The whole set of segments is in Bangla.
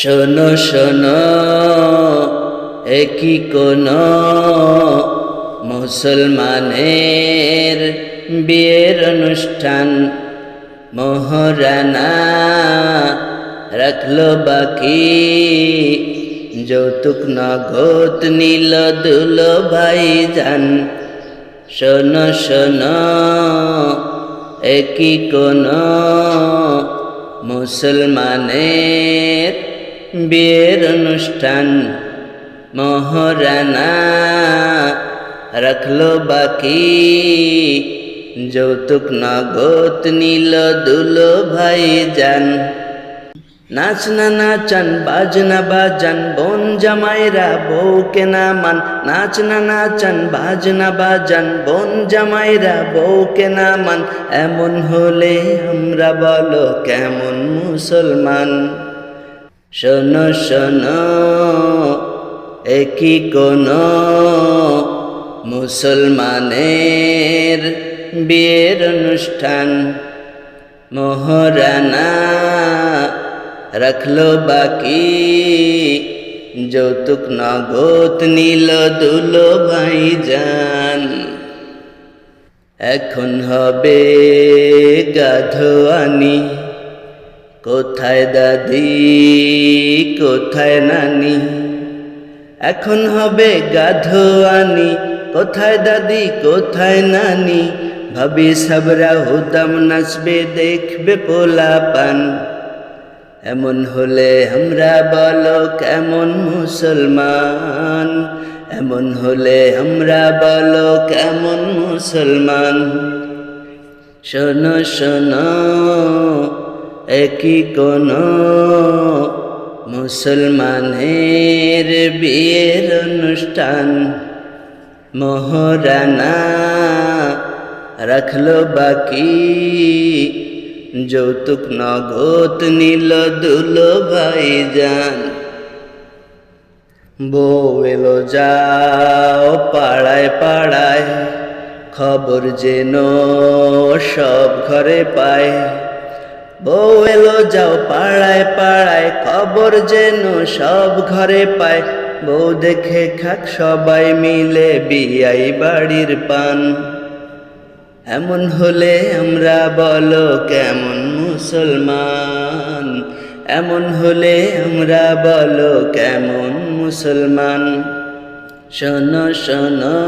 শোনো শোনো, একই কোন মুসলমানের বিয়ের অনুষ্ঠান। মহারানা রাখল বাকি। যৌতুক, নগদ, নীল, দুল ভাই যান শোনো শোনো, একই কোন মুসলমানের বিয়ের অনুষ্ঠান মহারানা রাখল বাকি। যৌতুক, নগদ নীল দুলো ভাই যান নাচ না নাচান, বাজনা বাজান, বোন জামাইরা বউকে না মান। নাচ না নাচান, বাজনা বাজান, বোন জামাইরা বউকে না মান। এমন হলে আমরা বলো কেমন মুসলমান? শোনো শোনো, একই কোন মুসলমানের বিয়ের অনুষ্ঠান। মহারানা রাখল বাকি, যৌতুক, নগদ নীল দুলো ভাই যান এখন হবে গাধোয়ানি। কোথায় দাদি, কোথায় নানি? এখন হবে গাধোয়ানি, কোথায় দাদি, কোথায় নানি? ভাবি সাবরা হুদাম নাচবে, দেখবে পোলা পান। এমন হলে আমরা বলো কেমন মুসলমান? এমন হলে আমরা বলো কেমন মুসলমান? শোনো শোনো একই কোন মুসলমানের বিয়ের অনুষ্ঠান? মহারানা রাখল বাকি। যৌতুক নগদ নীল দুলো ভাই যান বউ যাও পাড়ায় পাড়ায়, খবর যেন সব ঘরে পায়। বউ এলো, যাও পাড়ায় পাড়ায়, খবর যেন সব ঘরে পায়। বউ দেখে খাক সবাই মিলে বিয়াই বাড়ির পান। এমন হলে আমরা বলো কেমন মুসলমান? এমন হলে আমরা বলো কেমন মুসলমান? শোনো শোনো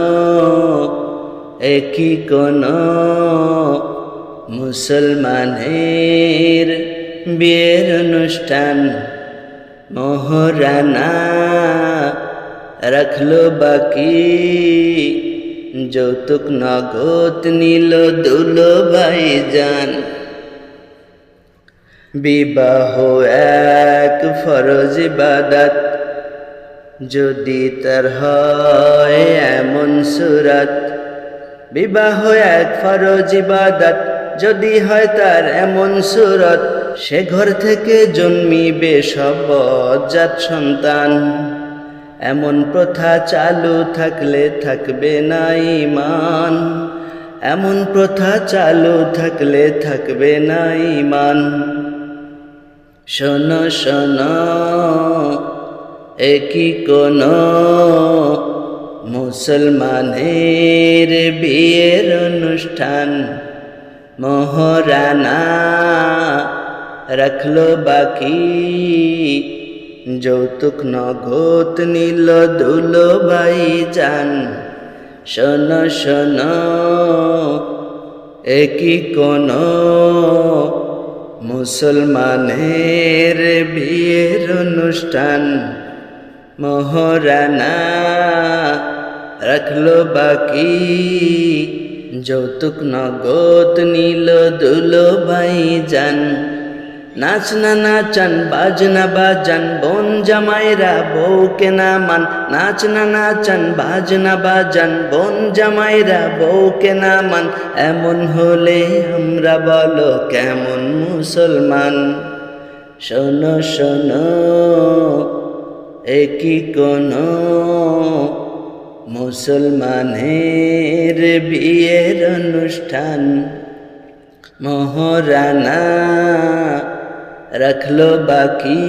একই কোন মুসলমানের বিয়ের অনুষ্ঠান মহারানা রাখল বাকি। যৌতুক নগদ নীল দুলো ভাই যান বিবাহ এক ফরজ ইবাদত। যদি তার হয় এমন সুরাত। বিবাহ এক ফরজ ইবাদত। যদি হয় তার এমন সুরত, সে ঘর থেকে জন্মিবে সব জাত সন্তান। এমন প্রথা চালু থাকলে থাকবে না ইমান এমন প্রথা চালু থাকলে থাকবে না ইমান শোনো শোনো, একই কোন মুসলমানের বিয়ের অনুষ্ঠান। মহারানা রাখল বাকি যৌতুক নগদ নীল দুলো ভাই যান শোন শোন একই কোন মুসলমানের বিয়ের অনুষ্ঠান মহারানা রাখল বাকি যৌতুক নগদ নীল দুলো ভাই যান নাচ না নাচান, বাজনা বাজান, বোন জামাইরা বউকে না মান। নাচ না নাচান, বাজনা বাজান, বোন জামাইরা বউকে না মান। এমন হলে আমরা বলো কেমন মুসলমান? শোনো শোনো একই কোন মুসলমানের বিয়ের অনুষ্ঠান। মহরানা রাখল বাকি।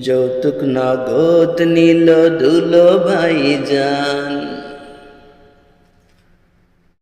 যৌতুক নগদ নিল দুলো ভাই যান